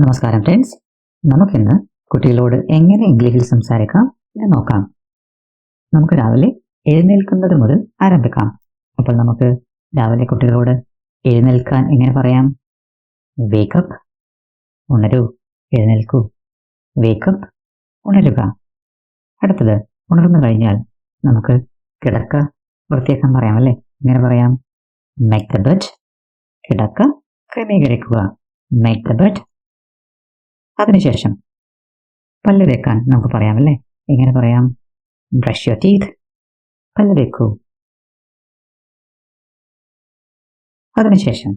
നമസ്കാരം ഫ്രണ്ട്സ് നമുക്കിന്ന് കുട്ടികളോട് എങ്ങനെ ഇംഗ്ലീഷിൽ സംസാരിക്കാം എന്ന് നോക്കാം. നമുക്ക് രാവിലെ എഴുന്നേൽക്കുന്നത് മുതൽ ആരംഭിക്കാം. അപ്പോൾ നമുക്ക് രാവിലെ കുട്ടികളോട് എഴുന്നേൽക്കാൻ എങ്ങനെ പറയാം? വേക്കപ്പ് ഉണരൂ. എഴുന്നേൽക്കൂ. വേക്കപ്പ് ഉണരുക. അടുത്തത് ഉണർന്നു കഴിഞ്ഞാൽ നമുക്ക് കിടക്ക വൃത്തിയാക്കാൻ പറയാം അല്ലേ? എങ്ങനെ പറയാം? മേക്ക് കിടക്ക ക്രമീകരിക്കുക. മേക്ക് അതിനുശേഷം പല്ല് തേക്കാൻ നമുക്ക് പറയാമല്ലേ? എങ്ങനെ പറയാം? ബ്രഷ് യുവർ ടീത്ത് പല്ല് തേക്കൂ അതിനുശേഷം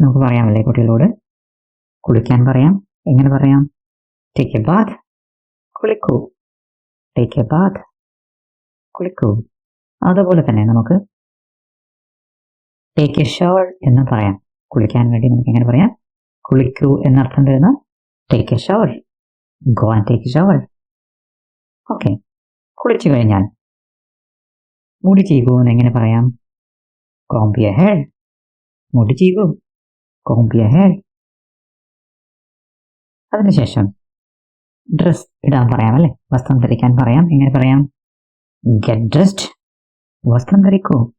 നമുക്ക് പറയാമല്ലേ കുട്ടികളോട്? കുളിക്കാൻ പറയാം. എങ്ങനെ പറയാം? ടേക്ക് എ ബാത്ത് കുളിക്കൂ. ടേക്ക് എ ബാത്ത് കുളിക്കൂ. അതുപോലെ തന്നെ നമുക്ക് ടേക്ക് എ ഷോൾ എന്ന് പറയാം. കുളിക്കാൻ വേണ്ടി നമുക്ക് എങ്ങനെ പറയാം? കുളിക്കൂ എന്നർത്ഥം വരുന്ന take a shower go and take a shower okay കുളിച്ചു കഴിഞ്ഞാൽ. മുടി ചെയ്യുമോ എന്ന് എങ്ങനെ പറയാം കോംബിയ ഹെഡ് മുടി ചെയ്യുമോ കോംബിയ ഹെഡ് അതിനുശേഷം ഡ്രസ് ഇടാൻ പറയാം അല്ലേ? വസ്ത്രം ധരിക്കാൻ പറയാം. എങ്ങനെ പറയാം? ഗെറ്റ് ഡ്രസ്ഡ് വസ്ത്രം ധരിക്കൂ.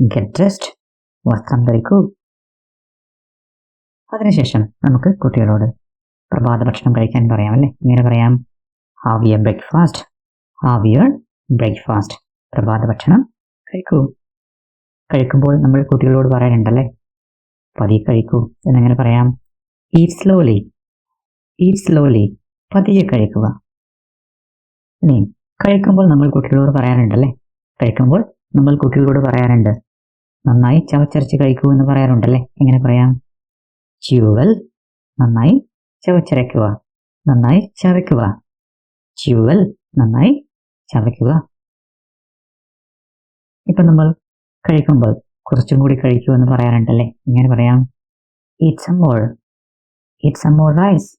ഗെറ്റ് ഡ്രസ്ഡ് വസ്ത്രം ധരിക്കൂ. അതിനുശേഷം നമുക്ക് കുട്ടികളോട് പ്രഭാത ഭക്ഷണം കഴിക്കാൻ പറയാം അല്ലേ? ഇങ്ങനെ പറയാം. Have your breakfast have your breakfast പ്രഭാത ഭക്ഷണം കഴിക്കൂ. കഴിക്കുമ്പോൾ നമ്മൾ കുട്ടികളോട് പറയാനുണ്ടല്ലേ പതിയെ കഴിക്കൂ എന്നെങ്ങനെ പറയാം. ഈറ്റ് സ്ലോലി ഈറ്റ് സ്ലോലി പതിയെ കഴിക്കുക. ഇനി കഴിക്കുമ്പോൾ നമ്മൾ കുട്ടികളോട് പറയാനുണ്ടല്ലേ കഴിക്കുമ്പോൾ നമ്മൾ കുട്ടികളോട് പറയാറുണ്ട്. നന്നായി ചവച്ചരച്ച് കഴിക്കൂ എന്ന് പറയാറുണ്ടല്ലേ? എങ്ങനെ പറയാം? ച്യൂവൽ നന്നായി ചവച്ചരയ്ക്കുക. നന്നായി ചവയ്ക്കുക. ചുവൽ നന്നായി ചവയ്ക്കുക. ഇപ്പം നമ്മൾ കഴിക്കുമ്പോൾ കുറച്ചും കൂടി കഴിക്കൂ എന്ന് പറയാറുണ്ടല്ലേ? ഇങ്ങനെ പറയാം. Eat some more eat some more rice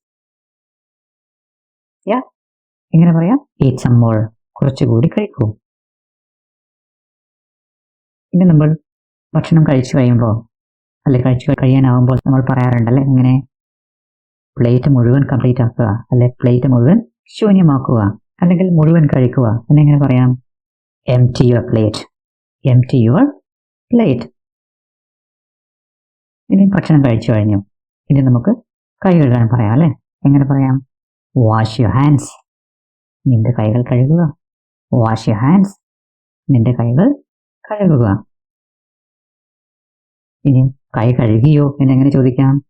യാ ഇങ്ങനെ പറയാം. ഈറ്റ് സം മോർ കുറച്ചുകൂടി കഴിക്കൂ. ഇനി നമ്മൾ ഭക്ഷണം കഴിച്ചു കഴിയുമ്പോൾ അല്ലെ കഴിച്ചു കഴിയാനാവുമ്പോൾ നമ്മൾ പറയാറുണ്ടല്ലേ? ഇങ്ങനെ പ്ലേറ്റ് മുഴുവൻ കംപ്ലീറ്റ് ആക്കുക. അല്ലെ പ്ലേറ്റ് മുഴുവൻ ശൂന്യമാക്കുക. അല്ലെങ്കിൽ മുഴുവൻ കഴിക്കുക. എന്നെങ്ങനെ പറയാം? Empty your plate empty your plate ഇനി ഭക്ഷണം കഴിച്ചു കഴിഞ്ഞു. ഇനി നമുക്ക് കൈ കഴുകാൻ പറയാം അല്ലേ? എങ്ങനെ പറയാം? വാഷ് യുവർ ഹാൻഡ്സ് നിന്റെ കൈകൾ കഴുകുക. വാഷ് യുവർ ഹാൻഡ്സ് നിന്റെ കൈകൾ കഴുകുക. ഇനി കൈ കഴുകിയോ? എന്നെങ്ങനെ ചോദിക്കാം?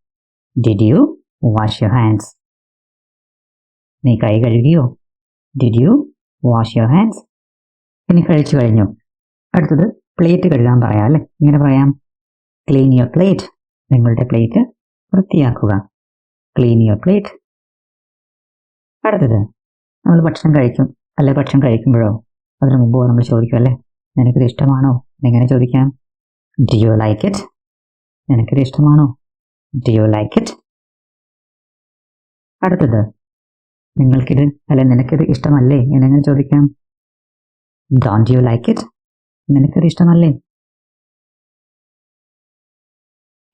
Did you wash your hands നീ കൈ കഴുകിയോ did you wash your hands ഇനി കഴിച്ചു കഴിഞ്ഞു. അടുത്തത് പ്ലേറ്റ് കഴുകാൻ പറയാം അല്ലേ? ഇങ്ങനെ പറയാം. ക്ലീൻ യുവർ പ്ലേറ്റ് നിങ്ങളുടെ പ്ലേറ്റ് വൃത്തിയാക്കുക. ക്ലീൻ യുവർ പ്ലേറ്റ് അടുത്തത് നമ്മൾ ഭക്ഷണം കഴിക്കും. അല്ലെ ഭക്ഷണം കഴിക്കുമ്പോഴോ? അതിനു മുമ്പോ നമ്മൾ ചോദിക്കും അല്ലേ? നിനക്കിത് ഇഷ്ടമാണോ? എങ്ങനെ ചോദിക്കാം? ഡി യു ലൈക്ക് ഇറ്റ് നിനക്കിത് ഇഷ്ടമാണോ? ഡി യു ലൈക്ക് ഇറ്റ് അടുത്തത്. നിങ്ങൾക്കിത് അല്ലെ നിനക്കിത് ഇഷ്ടമല്ലേ? എന്നെങ്ങനെ ചോദിക്കാം? ഡോണ്ട് യു ലൈക്ക് ഇറ്റ് നിനക്കിത് ഇഷ്ടമല്ലേ?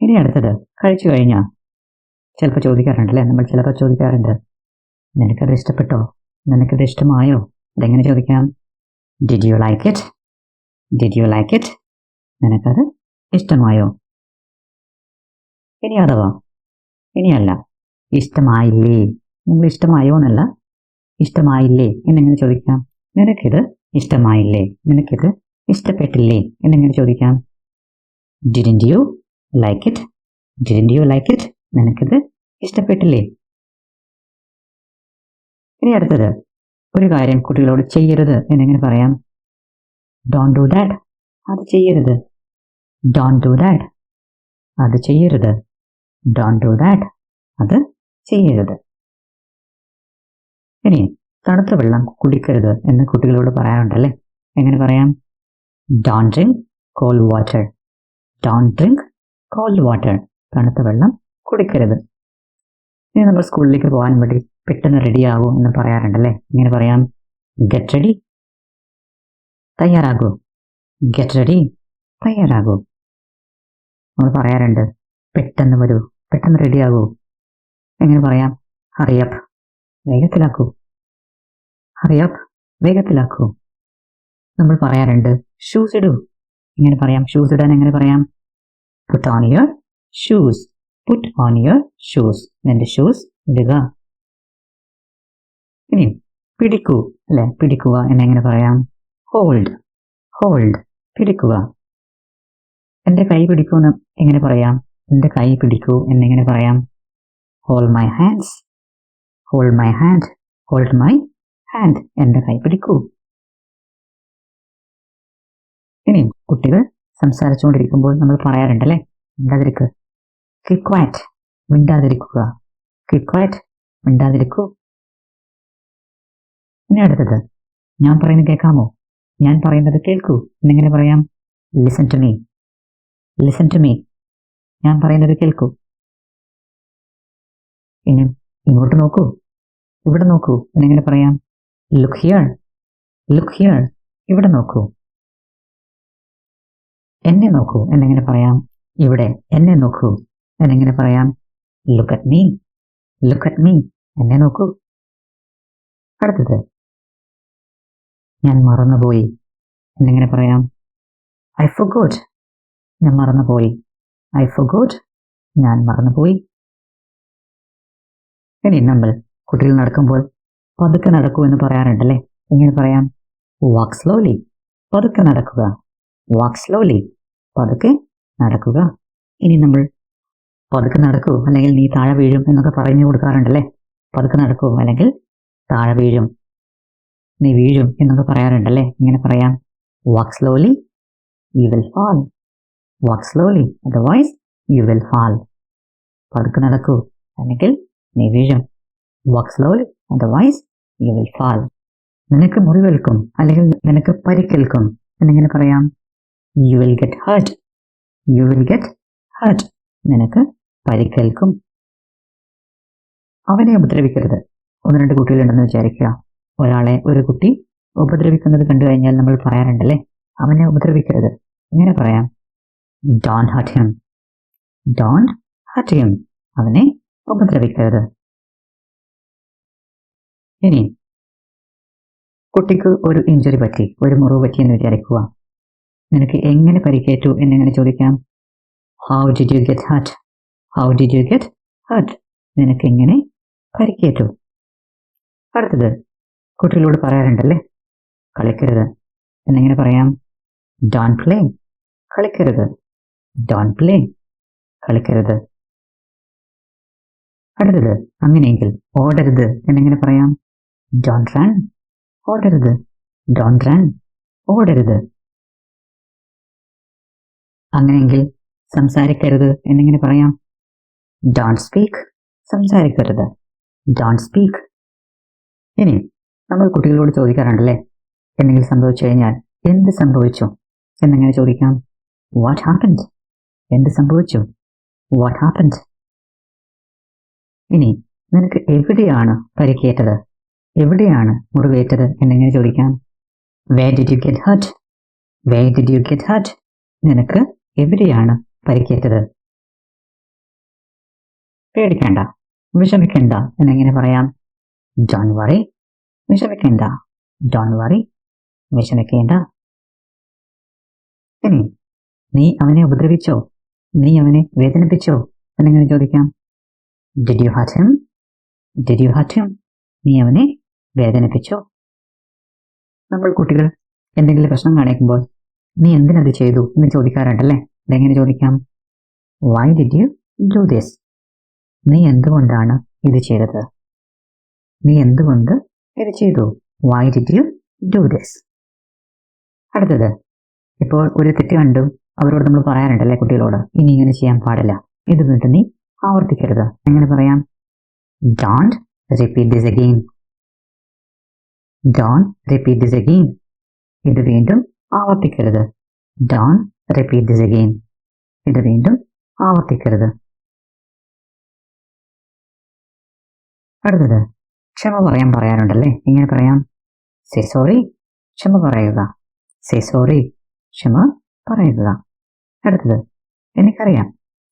ഇനി അടുത്തത്. കഴിച്ചു കഴിഞ്ഞാൽ ചിലപ്പോൾ ചോദിക്കാറുണ്ട് അല്ലേ? നമ്മൾ ചിലപ്പോൾ ചോദിക്കാറുണ്ട്. നിനക്കത് ഇഷ്ടപ്പെട്ടോ? നിനക്കത് ഇഷ്ടമായോ? അതെങ്ങനെ ചോദിക്കാം? Did you like it did you like it നിനക്കത് ഇഷ്ടമായോ? ഇനി അഥവാ ഇനിയല്ല. ഇഷ്ടമായില്ലേ? നിങ്ങൾ ഇഷ്ടമായോ എന്നല്ല. ഇഷ്ടമായില്ലേ എന്നെങ്ങനെ ചോദിക്കാം? നിനക്കിത് ഇഷ്ടമായില്ലേ? നിനക്കിത് ഇഷ്ടപ്പെട്ടില്ലേ എന്നെങ്ങനെ ചോദിക്കാം? Didn't you like it didn't you like it നിനക്കിത് ഇഷ്ടപ്പെട്ടില്ലേ? ഇനി അടുത്തത്. ഒരു കാര്യം കുട്ടികളോട് ചെയ്യരുത് എന്നെങ്ങനെ പറയാം? ഡോൺ ഡു ദാറ്റ് അത് ചെയ്യരുത്. ഡോൺ ഡു ദാറ്റ് അത് ചെയ്യരുത്. ഡോൺ ഡു ദാറ്റ് അത് ചെയ്യരുത്. ഇനി തണുത്ത വെള്ളം കുടിക്കരുത് എന്ന് കുട്ടികളോട് പറയാറുണ്ടല്ലേ? എങ്ങനെ പറയാം? Don't drink cold water don't drink cold water തണുത്ത വെള്ളം കുടിക്കരുത്. ഇനി നമ്മൾ സ്കൂളിലേക്ക് പോകാൻ വേണ്ടി പെട്ടെന്ന് റെഡി ആകൂ എന്ന് പറയാറുണ്ടല്ലേ? ഇങ്ങനെ പറയാം? ഗെറ്റ് റെഡി തയ്യാറാകൂ. ഗെറ്റ് റെഡി തയ്യാറാകൂ. നമ്മൾ പറയാറുണ്ട് പെട്ടെന്ന് വരൂ. പെട്ടെന്ന് റെഡിയാകൂ എങ്ങനെ പറയാം? ഹറിയപ്പ്. വേഗത്തിലാക്കൂ. ഹറിയപ്പ് വേഗത്തിലാക്കൂ. നമ്മൾ പറയാറുണ്ട് ഷൂസ് ഇടൂ. എങ്ങനെ പറയാം? ഷൂസ് ഇടാൻ എങ്ങനെ പറയാം? Put on your shoes put on your shoes നിന്റെ ഷൂസ് ഇടുക. ഇനി പിടിക്കൂ. അല്ലെ? പിടിക്കുക എന്നെങ്ങനെ പറയാം? ഹോൾഡ് ഹോൾഡ് പിടിക്കുക. എന്റെ കൈ പിടിക്കൂ എന്ന് എങ്ങനെ പറയാം? എന്റെ കൈ പിടിക്കൂ എന്നെങ്ങനെ പറയാം? Hold my hands hold my hand hold my hand എന്റെ കൈ പിടിക്കൂ. ഇനി കുട്ടികൾ സംസാരിച്ചുകൊണ്ടിരിക്കുമ്പോൾ നമ്മൾ പറയാറുണ്ടല്ലേ? മിണ്ടാതിരിക്ക്. കിക്വാറ്റ് മിണ്ടാതിരിക്കുക. കിക്വാറ്റ് മിണ്ടാതിരിക്കൂ. ഇനി അടുത്തത്. ഞാൻ പറയുന്നത് കേൾക്കാമോ? ഞാൻ പറയുന്നത് കേൾക്കൂ. എന്നെങ്ങനെ പറയാം? Listen to me listen to me ഞാൻ പറയുന്നത് കേൾക്കൂ. ഇനി ഇങ്ങോട്ട് നോക്കൂ. ഇവിടെ നോക്കൂ. എന്നെങ്ങനെ പറയാം? ലുക്ക് ഹിയർ ലുക്ക് ഹിയർ ഇവിടെ നോക്കൂ. എന്നെ നോക്കൂ. എന്നെങ്ങനെ പറയാം? ഇവിടെ. എന്നെ നോക്കൂ. എന്നെങ്ങനെ പറയാം? Look at me look at me എന്നെ നോക്കൂ. അടുത്തത്. ഞാൻ മറന്നുപോയി. എന്നെങ്ങനെ പറയാം? ഐ ഫുഗോട്ട് ഞാൻ മറന്നുപോയി. ഐ ഫുഗോട്ട് ഞാൻ മറന്നുപോയി. ഇനി നമ്മൾ കുട്ടികൾ നടക്കുമ്പോൾ പതുക്കെ നടക്കൂ എന്ന് പറയാറുണ്ടല്ലേ? എങ്ങനെ പറയാം? വാക്ക് സ്ലോലി പതുക്കെ നടക്കുക. വാക്ക് സ്ലോലി പതുക്കെ നടക്കുക. ഇനി നമ്മൾ പതുക്കെ നടക്കൂ അല്ലെങ്കിൽ നീ താഴെ വീഴും എന്നൊക്കെ പറഞ്ഞു കൊടുക്കാറുണ്ടല്ലേ? പതുക്കെ നടക്കൂ അല്ലെങ്കിൽ താഴെ വീഴും. നീ വീഴും എന്നൊക്കെ പറയാറുണ്ടല്ലേ? ഇങ്ങനെ പറയാം. Walk slowly you will fall walk slowly otherwise you will fall പതുക്കെ നടക്കൂ. അല്ലെങ്കിൽ നീ വീഴും walk slowly otherwise you will fall നിനക്ക് മുറിവേൽക്കും അല്ലെങ്കിൽ നിനക്ക് പരിക്കേൽക്കും എന്നിങ്ങനെ പറയാം. You will get hurt you will get hurt നിനക്ക് പരിക്കേൽക്കും. അവനെ ഉപദ്രവിക്കരുത്. ഒന്ന് രണ്ട് കുട്ടികളുണ്ടെന്ന് വിചാരിക്കുക. ഒരാളെ ഒരു കുട്ടി ഉപദ്രവിക്കുന്നത് കണ്ടു കഴിഞ്ഞാൽ നമ്മൾ പറയാറുണ്ടല്ലേ? അവനെ ഉപദ്രവിക്കരുത്. ഇങ്ങനെ പറയാം. Don't hurt him don't hurt him അവനെ ഉപദ്രവിക്കരുത്. ഇനി കുട്ടിക്ക് ഒരു ഇഞ്ചുറി പറ്റി ഒരു മുറിവ് പറ്റി എന്ന് വിചാരിക്കുക. നിനക്ക് എങ്ങനെ പരിക്കേറ്റു എന്നെങ്ങനെ ചോദിക്കാം. How did you get hurt how did you get hurt നിനക്ക് എങ്ങനെ പരിക്കേറ്റു? അടുത്തത് കുട്ടികളോട് പറയാറുണ്ടല്ലേ? കളിക്കരുത്. എന്നെങ്ങനെ പറയാം? ഡോൺ പ്ലേ കളിക്കരുത്. ഡോൺ പ്ലേ കളിക്കരുത്. അടുത്തത് അങ്ങനെയെങ്കിൽ ഓടരുത്. എന്നെങ്ങനെ പറയാം? ഡോൺ റൺ ഓടരുത്. ഡോൺ റൺ ഓടരുത്. അങ്ങനെയെങ്കിൽ സംസാരിക്കരുത്. എന്നെങ്ങനെ പറയാം? ഡോൺ സ്പീക്ക് സംസാരിക്കരുത്. ഡോൺ സ്പീക്ക് ഇനി നമ്മൾ കുട്ടികളോട് ചോദിക്കാറുണ്ടല്ലേ? എന്തെങ്കിലും സംഭവിച്ചു കഴിഞ്ഞാൽ എന്ത് സംഭവിച്ചു? എന്നെങ്ങനെ ചോദിക്കാം? വാട്ട് ഹാപ്പൻഡ് എന്ത് സംഭവിച്ചു? വാട്ട് ഹാപ്പൻഡ് ഇനി നിനക്ക് എവിടെയാണ് പരിക്കേറ്റത്? എവിടെയാണ് മുറിവേറ്റത്? എന്നെങ്ങനെ ചോദിക്കാം. Where did you get hurt where did you get hurt നിനക്ക് എവിടെയാണ് പരിക്കേറ്റത്? പേടിക്കേണ്ട. വിഷമിക്കണ്ട. എന്നെങ്ങനെ പറയാം. ഡോൺ വറി വിഷമിക്കേണ്ട. ഡോൺ വറി വിഷമിക്കേണ്ട. ഇനി നീ അവനെ ഉപദ്രവിച്ചോ? നീ അവനെ വേദനിപ്പിച്ചോ? എന്നെങ്ങനെ ചോദിക്കാം. Did you hurt him did you hurt him നീ അവനെ വേദനിപ്പിച്ചോ? നമ്മൾ കുട്ടികൾ എന്തെങ്കിലും പ്രശ്നം കാണിക്കുമ്പോൾ നീ എന്തിനത് ചെയ്തു എന്ന് ചോദിക്കാറുണ്ടല്ലേ? അതെങ്ങനെ ചോദിക്കാം? Why did you do this നീ എന്തുകൊണ്ടാണ് ഇത് ചെയ്തത്? നീ എന്തുകൊണ്ട് ഇത് ചെയ്തു? Why did you do this അടുത്തത്. ഇപ്പോൾ ഒരു തെറ്റ് കണ്ടു അവരോട് നമ്മൾ പറയാറുണ്ടല്ലേ കുട്ടികളോട് ഇനി ഇങ്ങനെ ചെയ്യാൻ പാടില്ല. ഇത് വീണ്ടും നീ ആവർത്തിക്കരുത്. എങ്ങനെ പറയാം? Don't repeat this again don't repeat this again ഇത് വീണ്ടും ആവർത്തിക്കരുത്. ഡോൺ റിപ്പീറ്റ് ദിസ് അഗെയിൻ ഇത് വീണ്ടും ആവർത്തിക്കരുത്. അടുത്തത്. ക്ഷമ പറയാൻ പറയാനുണ്ടല്ലേ? ഇങ്ങനെ പറയാം? സേ സോറി ക്ഷമ പറയുക. സേ സോറി ക്ഷമ പറയുക. അടുത്തത്. എനിക്കറിയാം.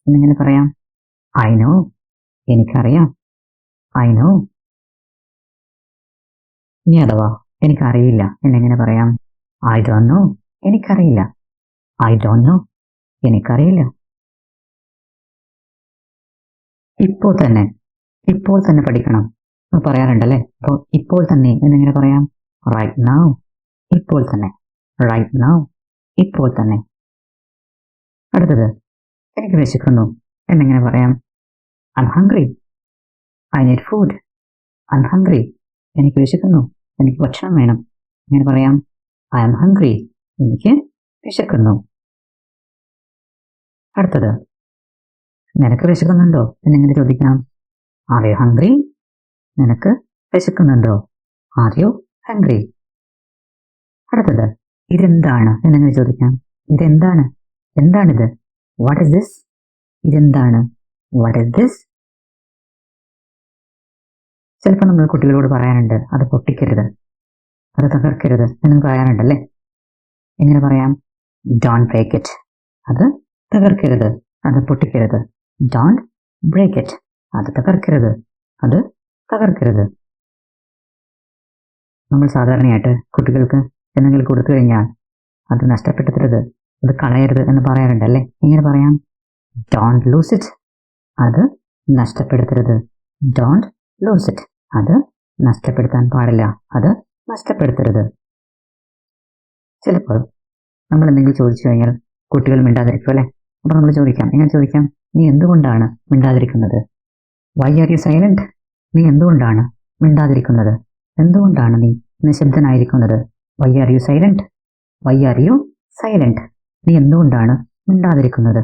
എന്നിങ്ങനെ പറയാം? ഐ നോ എനിക്കറിയാം. ഐ നോ ഇനി അഥവാ എനിക്കറിയില്ല എന്നെങ്ങനെ പറയാം? ഐ ഡോ നോ എനിക്കറിയില്ല. ഐ ഡോ നോ എനിക്കറിയില്ല. ഇപ്പോൾ തന്നെ ഇപ്പോൾ തന്നെ പഠിക്കണം. എന്ന് പറയാറുണ്ടല്ലേ? അപ്പോൾ ഇപ്പോൾ തന്നെ എന്നെങ്ങനെ പറയാം? റൈറ്റ് നൗ ഇപ്പോൾ തന്നെ. റൈറ്റ് നൗ ഇപ്പോൾ തന്നെ. അടുത്തത് എനിക്ക് വിശക്കുന്നു. എന്നെങ്ങനെ പറയാം? ഐം hungry. I need food. I'm hungry. എനിക്ക് വിശക്കുന്നു. എനിക്ക് ഭക്ഷണം വേണം. എങ്ങനെ പറയാം? ഐ ആം ഹംഗ്രി എനിക്ക് വിശക്കുന്നു. അടുത്തത്. നിനക്ക് വിശക്കുന്നുണ്ടോ? എന്നെങ്ങനെ ചോദിക്കാം ആർ യു ഹംഗ്രി നിനക്ക് വിശക്കുന്നുണ്ടോ? ആർ യു ഹംഗ്രി അടുത്തത്. ഇതെന്താണ്? എന്നെങ്ങനെ ചോദിക്കാം? ഇതെന്താണ്? എന്താണിത്? വാട്ട് ഇസ് ദിസ് ഇതെന്താണ്? വാട്ട് ഇസ് ദിസ് ചിലപ്പോൾ നമ്മൾ കുട്ടികളോട് പറയാനുണ്ട് അത് പൊട്ടിക്കരുത് അത് തകർക്കരുത് എന്ന് പറയാനുണ്ടല്ലേ? എങ്ങനെ പറയാം? ഡോൺ ബ്രേക്ക് ഇറ്റ് അത് തകർക്കരുത് അത് പൊട്ടിക്കരുത്. ഡോൺ ബ്രേക്ക് ഇറ്റ് അത് തകർക്കരുത് അത് തകർക്കരുത്. നമ്മൾ സാധാരണയായിട്ട് കുട്ടികൾക്ക് എന്തെങ്കിലും കൊടുത്തു കഴിഞ്ഞാൽ അത് നഷ്ടപ്പെടുത്തരുത് അത് കളയരുത് എന്ന് പറയാറുണ്ടല്ലേ? എങ്ങനെ പറയാം? ഡോണ്ട് ലൂസ് ഇറ്റ് അത് നഷ്ടപ്പെടുത്തരുത്. ഡോണ്ട് ലൂസ് ഇറ്റ് അത് നഷ്ടപ്പെടുത്താൻ പാടില്ല. അത് നഷ്ടപ്പെടുത്തരുത്. ചിലപ്പോൾ നമ്മൾ എന്തെങ്കിലും ചോദിച്ചു കഴിഞ്ഞാൽ കുട്ടികൾ മിണ്ടാതിരിക്കും അല്ലേ? അപ്പോൾ നമ്മൾ ചോദിക്കാം. എങ്ങനെ ചോദിക്കാം? നീ എന്തുകൊണ്ടാണ് മിണ്ടാതിരിക്കുന്നത്? വൈ ആർ യു സൈലന്റ് നീ എന്തുകൊണ്ടാണ് മിണ്ടാതിരിക്കുന്നത്? എന്തുകൊണ്ടാണ് നീ നിശബ്ദനായിരിക്കുന്നത്? Why are you silent why are you silent നീ എന്തുകൊണ്ടാണ് മിണ്ടാതിരിക്കുന്നത്?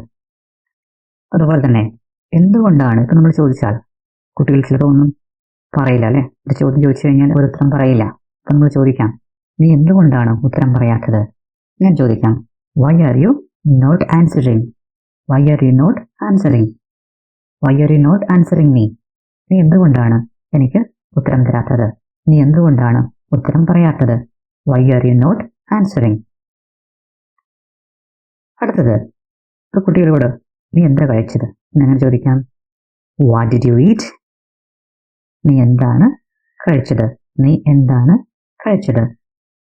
അതുപോലെ തന്നെ എന്തുകൊണ്ടാണ്? ഇപ്പം നമ്മൾ ചോദിച്ചാൽ കുട്ടികൾ ചിലപ്പോൾ ഒന്നും പറയില്ല അല്ലേ? ഒരു ചോദ്യം ചോദിച്ചു കഴിഞ്ഞാൽ ഒരു ഉത്തരം പറയില്ല. അപ്പം നമ്മൾ ചോദിക്കാം നീ എന്തുകൊണ്ടാണ് ഉത്തരം പറയാത്തത്? ഞാൻ ചോദിക്കാം why are you not answering why are you not answering why are you not answering നീ നീ എന്തുകൊണ്ടാണ് എനിക്ക് ഉത്തരം തരാത്തത്? നീ എന്തുകൊണ്ടാണ് ഉത്തരം പറയാത്തത്? Why are you not answering അടുത്തത് ഇപ്പോൾ കുട്ടികളോട് നീ എന്താ കഴിച്ചത്? എന്നങ്ങനെ ചോദിക്കാം വാട്ട് ഡിഡ് യു ഈറ്റ് നീ എന്താണ് കഴിച്ചത്? നീ എന്താണ് കഴിച്ചത്?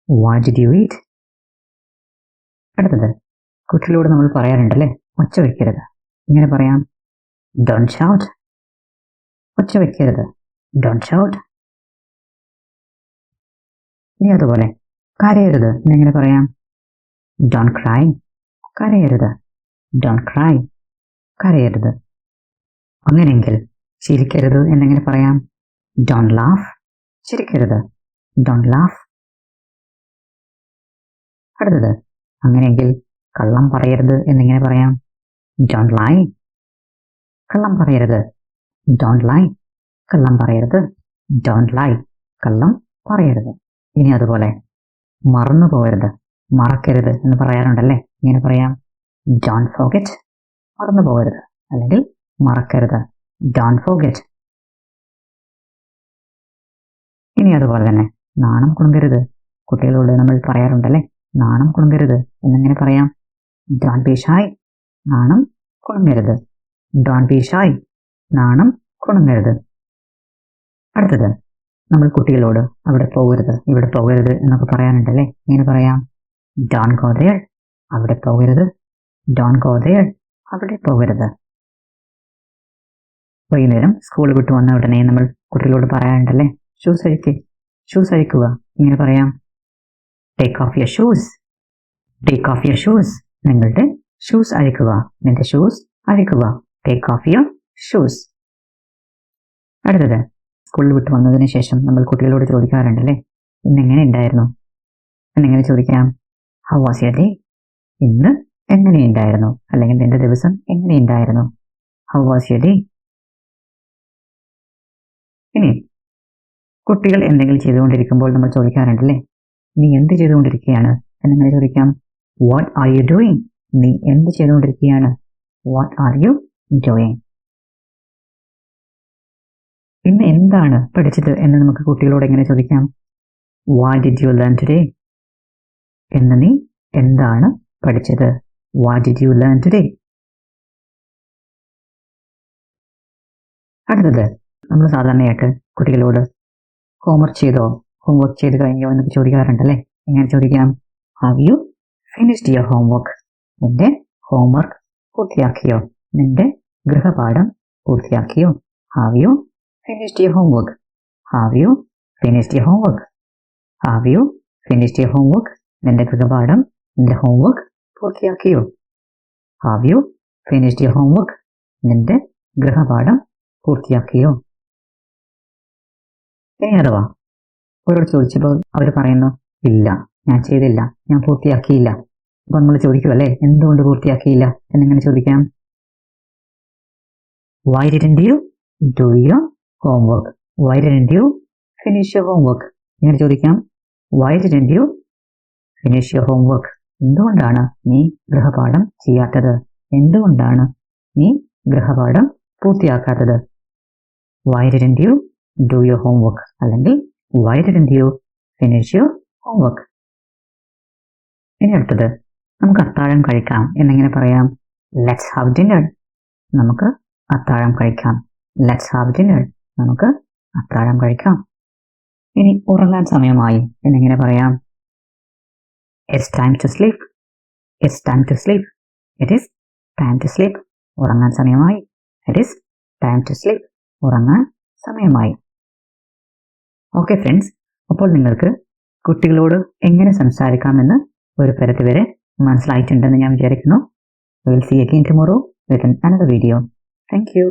വാട്ട് ഡിഡ് യു ഈറ്റ് അടുത്തത് കുട്ടികളോട് നമ്മൾ പറയാറുണ്ടല്ലേ ഒച്ച വയ്ക്കരുത് ഇങ്ങനെ പറയാം ഡോൺ ഷൗട്ട് ഒച്ച വയ്ക്കരുത് ഡോൺ ഷൗട്ട് ഇനി അതുപോലെ കരയരുത്. എന്നെങ്ങനെ പറയാം ഡോൺ ക്രൈ കരയരുത് ഡോൺ ക്രൈ കരയരുത്. അങ്ങനെയെങ്കിൽ ചിരിക്കരുത് എന്നെങ്ങനെ പറയാം? ഡോൺ ലാഫ് ചിരിക്കരുത്. ഡോൺ ലാഫ് അടുത്തത്. അങ്ങനെയെങ്കിൽ കള്ളം പറയരുത് എന്നിങ്ങനെ പറയാം? ഡോൺ ലൈ കള്ളം പറയരുത്. ഡോൺ ലൈ കള്ളം പറയരുത്. ഡോൺ ലൈ കള്ളം പറയരുത്. ഇനി അതുപോലെ. മറന്നു പോകരുത് മറക്കരുത് എന്ന് പറയാറുണ്ടല്ലേ? ഇങ്ങനെ പറയാം? ഡോൺ ഫോഗറ്റ് മറന്നു പോകരുത്. അല്ലെങ്കിൽ മറക്കരുത്. ഡോൺ ഫോഗറ്റ് ഇനി അതുപോലെ തന്നെ നാണം കുളുങ്കരുത് കുട്ടികളോട് നമ്മൾ പറയാറുണ്ടല്ലേ നാണം കുളുങ്കരുത് എന്നിങ്ങനെ പറയാം? ഡോൺ ബി ഷായ് നാണം കുളുങ്ങരുത് ഡോൺ ബി ഷായ് നാണം കുളുങ്ങരുത് അടുത്തത് നമ്മൾ കുട്ടികളോട് അവിടെ പോകരുത് ഇവിടെ പോകരുത് എന്നൊക്കെ പറയാനുണ്ടല്ലേ? ഇങ്ങനെ പറയാം? ഡോൺ ഗോതയർ അവിടെ പോകരുത്. ഡോൺ ഗോതയർ അവിടെ പോകരുത്. വൈകുന്നേരം സ്കൂൾ വിട്ട് വന്ന ഉടനെ നമ്മൾ കുട്ടികളോട് പറയാനുണ്ടല്ലേ ഷൂസ് അഴിക്ക്. ഷൂസ് അഴിക്കുക. ഇങ്ങനെ പറയാം. Take off your shoes take off your shoes നിങ്ങളുടെ ഷൂസ് അഴിക്കുക. നിന്റെ ഷൂസ് അഴിക്കുക. ടേക്ക് ഓഫ് യുവർ ഷൂസ് അടുത്തത്. സ്കൂളിൽ വിട്ട് വന്നതിന് ശേഷം നമ്മൾ കുട്ടികളോട് ചോദിക്കാറുണ്ടല്ലേ? ഇന്ന് എങ്ങനെ ഉണ്ടായിരുന്നു? എന്നെങ്ങനെ ചോദിക്കാം? ഹൗ വാസ് യർ ഡേ ഇന്ന് എങ്ങനെയുണ്ടായിരുന്നു അല്ലെങ്കിൽ നിന്റെ ദിവസം എങ്ങനെയുണ്ടായിരുന്നു ഹൗ വാസ് യു ഡേ ഇനി കുട്ടികൾ എന്തെങ്കിലും ചെയ്തുകൊണ്ടിരിക്കുമ്പോൾ നമ്മൾ ചോദിക്കാറുണ്ടല്ലേ? നീ എന്ത് ചെയ്തുകൊണ്ടിരിക്കുകയാണ്? എന്നെങ്ങനെ ചോദിക്കാം? വാട്ട് ആർ യു ഡൂയിങ് നീ എന്ത് ചെയ്തുകൊണ്ടിരിക്കുകയാണ്? വാട്ട് ആർ യു ഡൂയിങ് ഇന്ന് എന്താണ് പഠിച്ചത് എന്ന് നമുക്ക് കുട്ടികളോട് എങ്ങനെ ചോദിക്കാം? What did you learn today എന്ന് നീ എന്താണ് പഠിച്ചത്? What did you learn today? അടുത്തത് നമ്മൾ സാധാരണയായിട്ട് കുട്ടികളോട് ഹോംവർക്ക് ചെയ്തോ ഹോംവർക്ക് ചെയ്ത് കഴിഞ്ഞോ എന്നൊക്കെ ചോദിക്കാറുണ്ട് അല്ലേ എങ്ങനെ ചോദിക്കാം? Have you finished your homework നിന്റെ ഹോംവർക്ക് പൂർത്തിയാക്കിയോ? നിന്റെ ഗൃഹപാഠം പൂർത്തിയാക്കിയോ? Have you finished your homework have you finished your homework have you finished your homework നിന്റെ ഗൃഹപാഠം നിന്റെ homework പൂർത്തിയാക്കിയോ? Have you finished your homework നിന്റെ ഗൃഹപാഠം പൂർത്തിയാക്കിയോ? ഇനി അഥവാ അവരോട് ചോദിച്ചപ്പോൾ അവർ പറയുന്നു ഇല്ല ഞാൻ ചെയ്തില്ല ഞാൻ പൂർത്തിയാക്കിയില്ല. അപ്പൊ നമ്മൾ ചോദിക്കുമല്ലേ എന്തുകൊണ്ട് പൂർത്തിയാക്കിയില്ല? എന്നിങ്ങനെ ചോദിക്കാം? Why didn't you do your homework why didn't you finish your homework ഇങ്ങനെ ചോദിക്കാം? Why didn't you finish your homework എന്തുകൊണ്ടാണ് നീ ഗൃഹപാഠം ചെയ്യാത്തത്? എന്തുകൊണ്ടാണ് നീ ഗൃഹപാഠം പൂർത്തിയാക്കാത്തത്? Why you do your homework അല്ലെങ്കിൽ why you finish your homework ഇനി അടുത്തത് നമുക്ക് അത്താഴം കഴിക്കാം എന്നെങ്ങനെ പറയാം. ലെറ്റ്സ് ഹാവ് ഡിന്നർ നമുക്ക് അത്താഴം കഴിക്കാം. ലെറ്റ്സ് ഹാവ് ഡിന്നർ നമുക്ക് അത്താഴം കഴിക്കാം. ഇനി ഉറങ്ങാൻ സമയമായി എന്നെങ്ങനെ പറയാം. It's time to sleep it's time to sleep it is time to sleep ഉറങ്ങാൻ സമയമായി. It is time to sleep ഉറങ്ങാൻ സമയമായി. ഓക്കെ ഫ്രണ്ട്സ് അപ്പോൾ നിങ്ങൾക്ക് കുട്ടികളോട് എങ്ങനെ സംസാരിക്കാമെന്ന് ഒരു പരിധിവരെ മനസ്സിലായിട്ടുണ്ടെന്ന് ഞാൻ വിചാരിക്കുന്നു. Will see again tomorrow with another video thank you